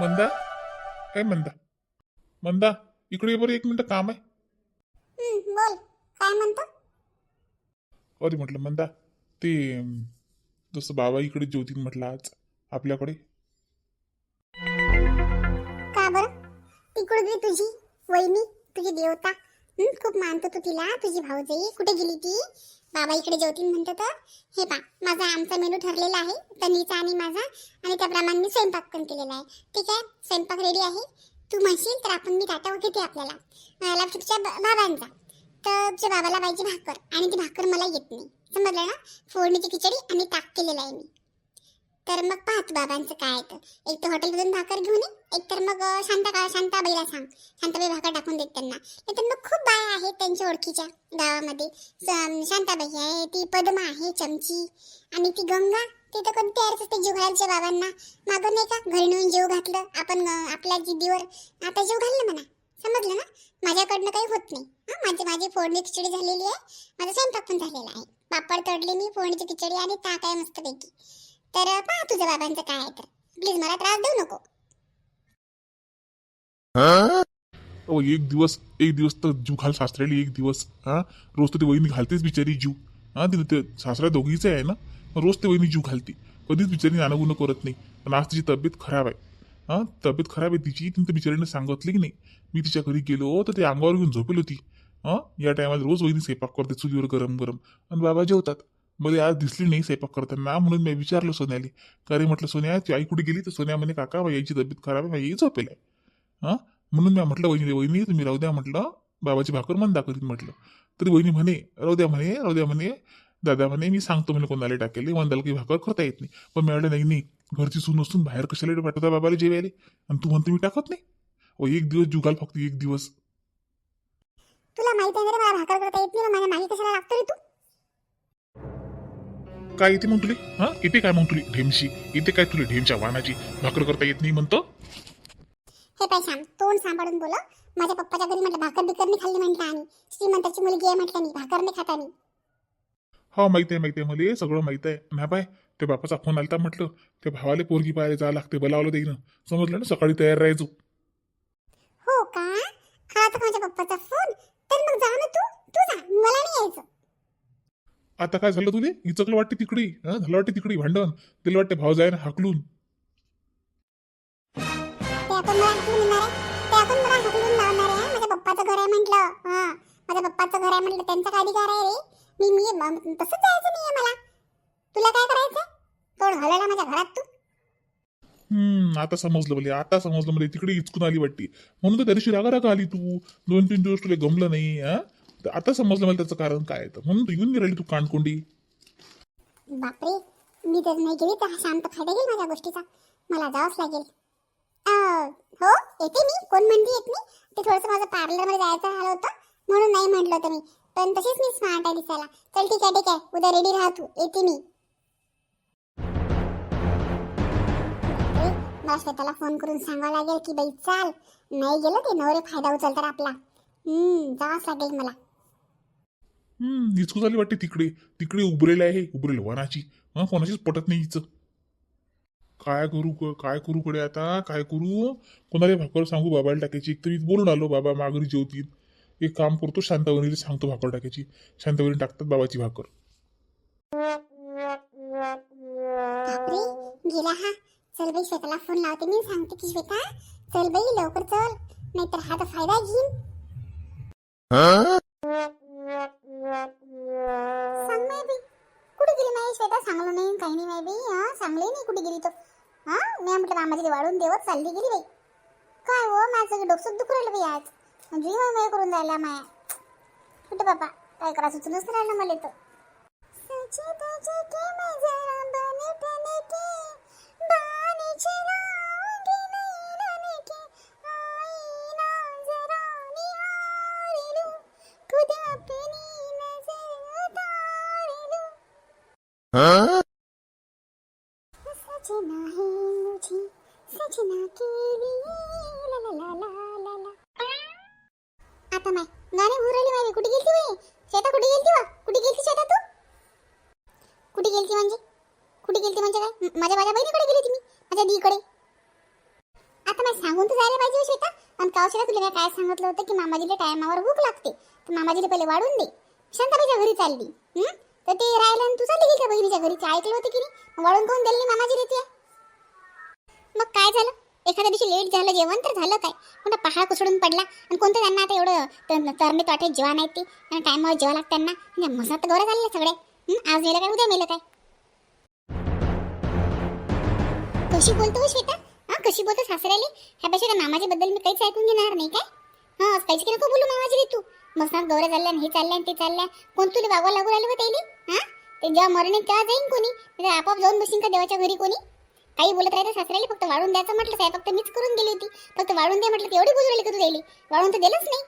मंदा? काय मंदा? मंदा इकडे ये बरं एक मिनिट काम आहे. हं, बोल काय म्हणतो? अरे म्हटलं मंदा ते अं, जसं बाबा इकडे ज्योतीन म्हटलं आज आपल्याकडे. का बरं? रे तुझी वहिनी तुझी देवता. हं, खूप मानतो तू तिला तुझी भाऊजी. कुठे गेली ती? बाबा इकडे जेवतील म्हणतो तर हे पा माझा आमचा मेनू ठरलेला आहे तनीचा आणि माझा. आणि त्याप्रमाणे मी स्वयंपाक पण केलेला आहे. ठीक आहे? स्वयंपाक रेडी आहे? तू म्हणशील तर आपण मी टाटा घेते आपल्याला. मला लपचूपच्या बाबांचा. तर तुझ्या बाबाला पाहिजे भाकर आणि ती भाकर मला येत नाही. समजलं ना? फोडणीची खिचडी आणि ताक केलेलं आहे मी. तर मग पाहत बाबांचं काय तर. एक तर हॉटेलमधून भाकर घेऊन ये एक तर मग अं, शांता शांताबाईला सांग. शांताबाई भाकर टाकून देत त्यांना. नाही तर मग खूप बाया आहेत त्यांच्या ओळखीच्या गावामध्ये. शांताबाई आहे ती पद्मा आहे चमची. आणि ती गंगा ते तर कधी तयारच असते जीव घालायच्या बाबांना. मागं नाही का घरी नेऊन जीव घातलं आपण आपल्या जिद्दीवर आता जीव घाललं म्हणा. समजलं ना? माझ्याकडनं काही होत नाही. हा माझी माझी फोडणी खिचडी झालेली आहे. माझा स्वयंपाक पण झालेला आहे. पापड तडले मी फोडणीची खिचडी आणि ताक आहे मस्तपैकी. तर पहा तुझ्या बाबांचं काय आहे तर. प्लीज मला त्रास देऊ नको. अहो एक दिवस एक दिवस तर जीव घाल सासऱ्याला एक दिवस हा रोज तर ती वहिनी घालतेच बिचारी जीव. हा तिने ते सासऱ्या दोघीच आहे ना? रोज ते वहिनी जीव घालते. कधीच बिचारी नाणं करत नाही. पण आज तिची तब्येत खराब आहे. हा तब्येत खराब आहे तिची तिने तर बिचारीने सांगितली की नाही. मी तिच्या घरी गेलो तर ते अंगावर घेऊन झोपेल होती. हा या टायमाला रोज वहिनी स्वयंपाक करते चुलीवर गरम गरम आणि बाबा जेवतात. मला आज दिसली नाही स्वयंपाक करताना म्हणून मी विचारलं सोन्याली. का रे म्हटलं सोन्या ती आई कुठे गेली? तर सोन्या म्हणे काका याची तब्येत खराब आहे माझी झोपेल आहे. हां? म्हणून मी म्हटलं वहिनी वहिनी तुम्ही राहू द्या म्हटलं बाबाची भाकर मन दाखवली म्हटलं. तरी वहिनी म्हणे राहू द्या म्हणे राहू द्या म्हणे दादा म्हणे मी सांगतो म्हणे कोणाला टाकेल मंदाला की भाकर करता येत नाही. पण मिळालं नाही नाही घरची सून असून बाहेर कशाला पाठवता बाबाला जेवायला? आणि तू म्हणतो मी टाकत नाही? ओ एक दिवस जुगाल फक्त एक दिवस. तुला माहिती आहे रे मला भाकर करता येत नाही माझ्या कशाला लागतो रे तू? काय येते मग तुले? हा? येते काय मग तुली? ढेमशी. येते काय तुले ढेमच्या वाहनाची भाकर करता येत नाही म्हणतो? हे पाय श्याम तोंड सांभाळून बोल. माझ्या पप्पाच्या घरी म्हटलं भाकर बिकर नाही खाल्ली म्हटलं आणि श्रीमंताची मुलगी आहे म्हटलं मी भाकर नाही खाता मी हा माहिती आहे माहिती आहे मला. हे सगळं माहिती आहे. ना बाय त्या बापाचा फोन आलता म्हटलं. त्या भावाले पोरगी पाहायला जावं लागते बोलावलं देईन समजलं ना सकाळी तयार राहायचो. हो का? हा तर माझ्या पप्पाचा फोन तर मग जा ना तू. तू जा मला नाही यायचं. आता काय झालं तुले? इचकलं वाटते तिकडी. हा झालं वाटते तिकडी भांडण. तिला वाटते भाव जाय ना हाकलून माझ्या पप्पाचं घर आहे म्हटलं. त्यांचा काय अधिकार आहे रे? मी मी तसंच जायचं नाही मला. तुला काय करायचं तोड घालायला माझ्या घरात तू. हम्म आता समजलं मला. आता समजलं मला. तिकडे इचकून आली वाटते. म्हणून तर त्या दिवशी रागा रागा आली तू. दोन तीन दिवस तुला गमलं नाही हा? तर आता समजलं मला त्याचं कारण काय आहे तर. म्हणून तू येऊन नाही राहिली तू कानकोंडी. बापरे मी तर नाही गेली तर हा शांत फायदा घेईल माझ्या गोष्टीचा. मला जावंच लागेल. अं, हो येते मी. कोण म्हणते येत नाही? ते थोडंसं माझं पार्लरमध्ये जायचं झालं होतं म्हणून नाही म्हटलं होतं मी. पण तशीच मी स्मार्ट आहे दिसायला. चल ठीक आहे ठीक आहे. उद्या रेडी राहा तू. येते मी. बापरे, मला स्वतःला फोन करून सांगावं लागेल की बाई चाल. नाही गेलं ते नवरे फायदा उचलतात आपला. हम्म जावंच लागेल मला. हम्म इचकू झाली वाटते तिकडे. तिकडे उभरेले आहे उभरेल वनाची. हा कोणाचीच पटत नाही हिचं काय करू क- काय करू कडे आता? काय करू? कोणाला भाकर सांगू बाबाला टाकायची? एक तर बोलून आलो बाबा माघारी जेवतील. एक काम करतो शांतावरीला सांगतो भाकर टाकायची. शांतावरी टाकतात बाबाची भाकर. बापरे गेला हा. चल बाई श्वेताला फोन लावते. मी सांगते की श्वेता. चल बाई लवकर चल. नाहीतर हा तर फायदा घेईन. नाही काही नाही माय बाई हा चांगली नाही कुठे गेली तो. हा मी म्हटलं मामाची वाढून देवत चालली गेली बाई. काय हो माझं डोकं दुखू राहिलं बाई आज. जीव माय करून राहिला माया. कुठे बाबा? काय करा सुचूनच नाही राहिलं मला तर Huh? गेलती म्हणजे कुठे गेलती म्हणजे काय माझ्या माझ्या बहिणीकडे गेली तुम्ही माझ्या दीकडे आता मला सांगून तर जायला पाहिजे श्वेता आणि कावशीला तुला काय सांगितलं होतं की मामाजीला टायमावर भूक लागते तर मामाजीला पहिले वाढून दे शांताबाईच्या घरी चालली तर ते राहिलं आणि तू चालली गेली त्या बहिणीच्या घरी ते ऐकलं होतं की नाही वाढून कोण दिली मामाजी रे मग काय झालं एखाद्या दिवशी लेट झालं जेवण तर झालं काय कोणता पहाड कुसडून पडला आणि कोणतं त्यांना आता एवढं तर- तरणे वाटे जेव्हा नाहीत ते त्यांना टायमावर जेवा लागतं त्यांना म्हणजे मसात तर गौरव झालेले सगळे आज मेलं काय? उद्या मेलं काय? कशी बोलतो हो श्वेता? हा कशी बोलतो सासऱ्याले? ह्यापेक्षा त्या मामाच्या बद्दल मी काहीच ऐकून घेणार नाही काय? हा काहीच की नको बोलू मामाजी रे तू. मसनात गौरव चालल्या हे चालल्या ते चालल्या. कोण तुला वागवा लागू राहिले होते त्याने हा? ते जेव्हा मरणे तेव्हा जाईन कोणी? म्हणजे आपाप जाऊन बसीन का देवाच्या घरी कोणी? काही बोलत राहिलं सासऱ्याला फक्त वाढून द्यायचं म्हटलं काय फक्त मीच करून दिली होती. फक्त वाढून द्या म्हटलं एवढी गुजरली का तू दिली वाढून तर दिलंच नाही.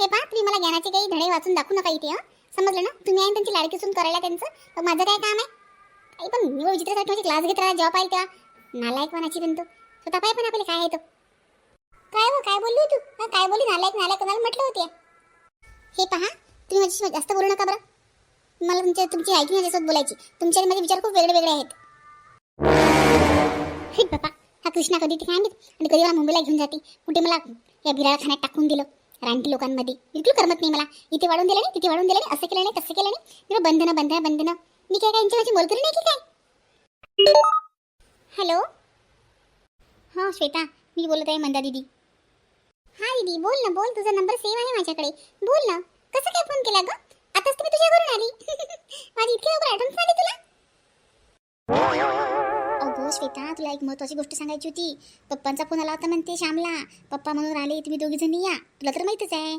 हे पहा तुम्ही मला ज्ञानाचे काही धडे वाचून दाखवू नका इथे हा? समजलं ना? तुम्ही आहे त्यांची लाडकी सून करायला त्यांचं? तर माझं काय काम आहे? काही पण मी विचित्रासाठी म्हणजे क्लास घेत राहा जेव्हा पाहिजे तेव्हा. नालायक मनाची तू स्वतः पाय पण आपले काय आहे तो? काय हो काय बोलली तू? हं, काय बोलली? नालायक नालायक कोणाला म्हटलं होते हे पहा तुम्ही माझ्याशी जास्त बोलू नका बरं. मला तुमच्या तुमची ऐकून माझ्यासोबत बोलायची. तुमचे आणि माझे विचार खूप वेगळे वेगळे आहेत. हे बापा हा कृष्णा कधी ते काय आणि कधी मला मुंबईला घेऊन जाते? कुठे मला या बिराळा खाण्यात टाकून दिलं? रानटी लोकांमध्ये. बिलकुल करमत नाही मला. इथे वाढून दिलं नाही तिथे वाढून दिलं नाही असं केलं नाही तसं केलं नाही. किंवा बंधनं बंधनं बंधनं. मी काय काय यांच्या माझी मोलकरी नाही की काय? हॅलो? हां श्वेता. मी बोलत आहे मंदा दीदी. हा दीदी. बोल ना बोल. तुझा नंबर सेव्ह आहे माझ्याकडे. बोल ना. कसं काय फोन केला ग? आताच तुम्ही तुझ्या घरून आली. माझी इतकी लवकर आठवण झाली. होता तुला एक महत्वाची गोष्ट सांगायची होती. पप्पांचा फोन आला होता म्हणते श्यामला. पप्पा म्हणून आले तुम्ही दोघी जणी या. तुला तर माहीतच आहे.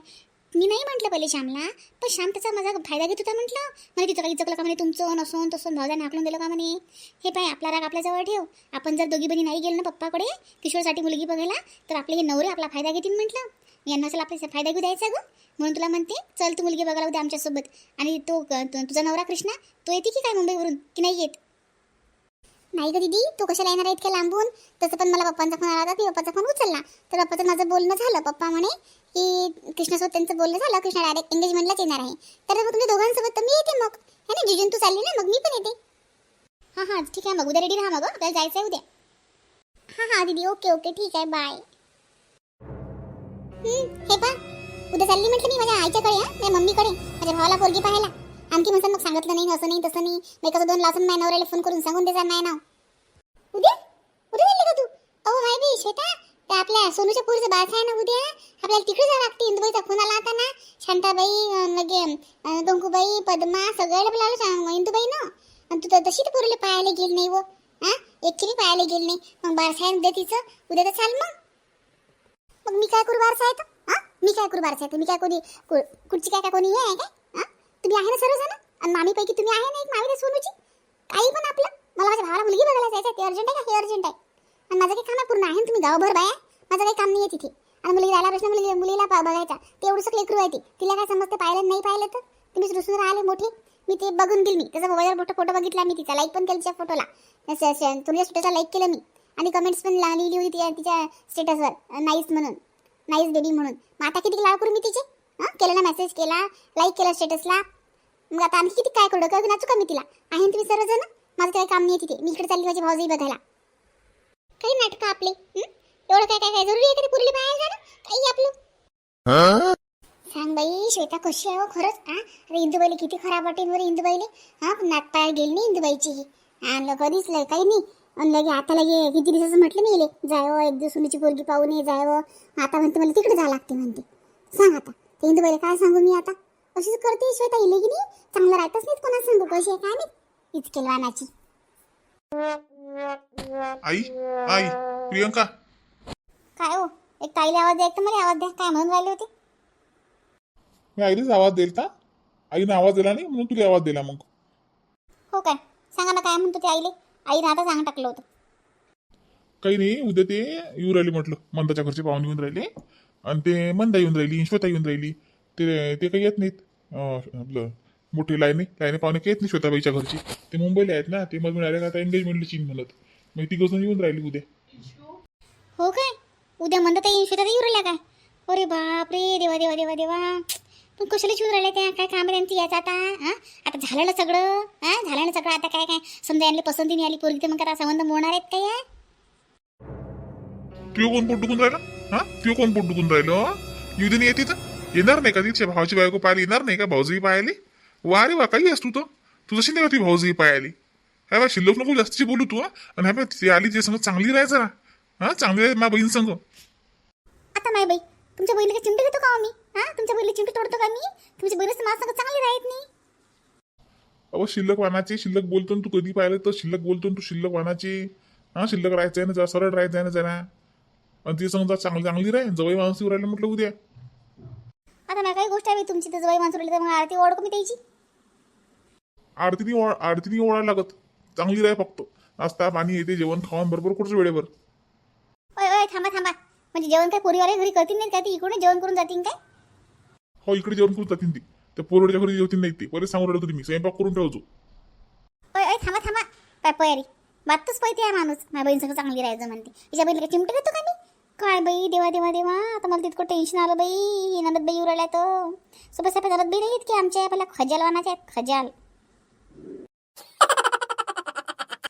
मी नाही म्हटलं पहिले श्यामला पण श्याम त्याचा माझा फायदा घेत होता म्हटलं. म्हणे तिथं काही चकलं का म्हणे तुमचं? नसून तसं भावजा नाकलून दिलं का म्हणे? हे पाय आपला राग आपल्याजवळ ठेव. आपण जर दोघी बहिणी नाही गेलो ना पप्पाकडे किशोरसाठी मुलगी बघायला तर आपले हे नवरे आपला फायदा घेतील म्हटलं. यांना चला आपल्याचा फायदा घेऊ द्यायचा गं. म्हणून तुला म्हणते चल तू मुलगी बघायला उद्या आमच्यासोबत. आणि तो तुझा नवरा कृष्णा तो येते की काय मुंबईवरून? की नाही येत? नाही ग दीदी तू कशाला येणार इतक्या लांबून? तसं पण मला पप्पांचा फोन आला होता मी पप्पाचा फोन उचलला. तर पप्पाचं माझं बोलणं झालं. पप्पा म्हणे की कृष्णासोबत त्यांचं बोलणं झालं कृष्णा डायरेक्ट एंगेजमेंटलाच येणार आहे. तर मग तुमच्या दोघांसोबत तर मी येते मग. है ना जिजून तू चालली ना मग मी पण येते. हां हां ठीक आहे मग उद्या रेडी राहा मग आपल्याला जायचं आहे उद्या. हां हां दीदी ओके ओके ठीक आहे बाय हे पा उद्या चालली म्हटलं मी माझ्या आईच्याकडे हा माझ्या मम्मीकडे माझ्या भावाला पोरगी पाहायला. आणखी म्हणतात मग सांगितलं नाही असं नाही तसं नाही. मी कसं दोन लासून माझ्या नवऱ्याला फोन करून सांगून देजा नाही नाव. उद्या? उद्या चालली का तू? अहो हाय बी श्वेता. त्या आपल्या सोनूच्या पुरीचं बाळ आहे ना उद्या? आपल्याला तिकडे जावं लागते इंदुबाईचा फोन आला होता ना. शांताबाई लगे डोंकूबाई पद्मा सगळ्याला बोलावलं इंदुबाई ना. आणि तू तर तशी तर पोरीला पाहायला गेली नाही व. हा एकटी पाहायला गेली नाही. मग बारसाय उद्या तिचं? उद्या तर चाल मग. मग मी काय करू बारसा आहे हा मी काय करू बारसा आहे मी काय कोणी कुठची काय काय कोणी आहे काय? तुम्ही आहे ना सर्वजण? आणि मामीपैकी तुम्ही आहे ना एक मामी सोनूची? काही पण आपलं. मला माझ्या भावाला मुलगी बघायला जायचं ते अर्जंट आहे का? हे अर्जंट आहे. आणि माझं काही काम आहे पूर्ण आहे ना तुम्ही गावभर बाया. माझं काही काम नाही आहे तिथे. आणि मुलगी राहिला प्रश्न मुलगी मुलीला बघायचा. ते एवढंसं लेकरू आहे ती. तिला काय समजते? पाहिलं नाही पाहिलं तर? तुम्ही रुसून राहिले मोठे. मी ते बघून गेली मी. त्याचा मोबाईलवर मोठा फोटो बघितला मी तिचा. लाईक पण केला तिच्या फोटोला तुमच्या स्टेटसला लाईक केलं मी. आणि कमेंट्स पण लिहिली होती तिच्या तिच्या स्टेटसवर नाईस म्हणून. नाईस बेबी म्हणून. मग आता किती लाळ करू मी तिचे? हां केलं ना मेसेज केला. लाईक केला स्टेटसला मग आता आणखी किती काय करू? काय नाचू का मी तिला? आहे तुम्ही सर्वजण? माझं काही काम नाही तिथे. मी इकडे चालली माझी भाऊजी बघायला. काही नाटकं आपले एवढं काय काय काय जरुरी आहे का पुरली बाहेर जाणं? काही आपलं? सांग बाई श्वेता कशी आहे हो? खरंच हा अरे इंदुबाईले किती खराब वाटेल बरं इंदुबाईले. हा नागपाय गेली नाही इंदुबाईची. आणलं कधीच लय काही नाही. आणि लगे आता लगे किती दिवसाचं म्हटलं मी येले जायवं हो, एक दिवस सुनीची पोरगी पाहून ये जायवं हो. आता म्हणते मला तिकडे जावं लागते म्हणते. सांग आता. ते इंदुबाईला काय सांगू मी आता? अशीच करते श्वेता इले की नाही चांगलं राहतच नाहीत कोणाला सांगू कशी आहे काय नाही इतके वानाची. आई आई प्रियंका. काय हो? एक ताईला आवाज द्या एक तर मला आवाज द्या काय म्हणून राहिले होते? मी आईनेच आवाज दिला का आईने आवाज दिला नाही म्हणून तुला आवाज दिला मग. हो काय? सांगा ना काय म्हणतो ते आईले? आईने आता सांग टाकलं होतं. काही नाही उद्या ते येऊ राहिले म्हटलं. मंदाच्या घरचे पाहुणे येऊन राहिले. आणि ते मंदा येऊन राहिली श्वेता येऊन राहिली. ते ते काही येत नाहीत. आपलं मोठे लाईने लाईने पाहुणे काही येत नाही श्वेताबाईच्या घरची. ते मुंबईला आहेत ना ते मग मिळाले का आता एंगेजमेंटला चीन म्हणत. मग ती गोष्ट येऊन राहिली उद्या. हो काय? उद्या म्हणतात येईन शेतात येऊ राहिल्या काय? अरे बाप रे देवा देवा देवा देवा. पण कशाला शिवून राहिल्या त्या? काय काम आहे त्यांचं याचं आता? हा आता झालं ना सगळं? हा झालं ना सगळं आता काय काय? समजा यांनी पसंती नाही आली पोरगी तर मग आता संबंध मोडणार आहेत काय या? तुझं कोण पोट दुखून राहिलं? हा तुझं कोण पोट दुखून राहिलं? युधन येते तर? येणार नाही का तिच्या भावाची बायको पाहायला येणार नाही का भाऊजही पाहायला? वा रे वा काही असतो तो तू जशी नाही का ती भाऊजही पाहायली. हा बा शिल्लक नको जास्तीची बोलू तू हा. आणि हा ती आली तिच्या संग चांगली राहायचं ना हा चांगली राहायचं माझ्या बहीण संग. आता माय बाई तुमच्या बहिणीला चिमटे घेतो का मी हा तुमच्या बहिणीला चिमटे तोडतो का मी? तुमची बहीण माझ्या संग चांगली राहत नाही. अहो शिल्लक वानाचे शिल्लक बोलतो तू कधी पाहिलं तर शिल्लक बोलतो तू शिल्लक वानाचे. हा शिल्लक राहायचं आहे ना जरा सरळ राहायचं आहे ना जरा. आणि ती समजा चांगली चांगली राहील जवळ माणूस राहिलं म्हटलं उद्या. आता मला काही गोष्ट आहे तुमची तर जवळ माणसं तर मग आरती ओळख मी त्याची आरतीने ओळ आरतीने ओढायला लागत. चांगली राह फक्त. नाश्ता पाणी येते जेवण खावण बरोबर कुठचं वेळेवर. ओय ओय थांबा थांबा. म्हणजे जेवण काय पोरीवाले घरी करतील नाही काय ती इकडून जेवण करून जातील काय? हो इकडे जेवण करून जातील ती. त्या पोरवडच्या घरी जेवतील नाही ते. पहिले सांगून राहिलो तुम्ही स्वयंपाक करून ठेवतो. ओय ओय थांबा थांबा. काय पयारी. बातच पाहिजे आहे माणूस. माझ्या बहीण संग चांगली राहायचं म्हणते तिच्या बहिणीला चिमटे घेतो का मी? काय बाई देवा देवा देवा आता मला तितकं टेन्शन आलं बाई ननद बाई उरायला तर सोबत सोबत नरद बाई नाही की आमच्या पहिल्या खजाल वानाचे आहेत खजाल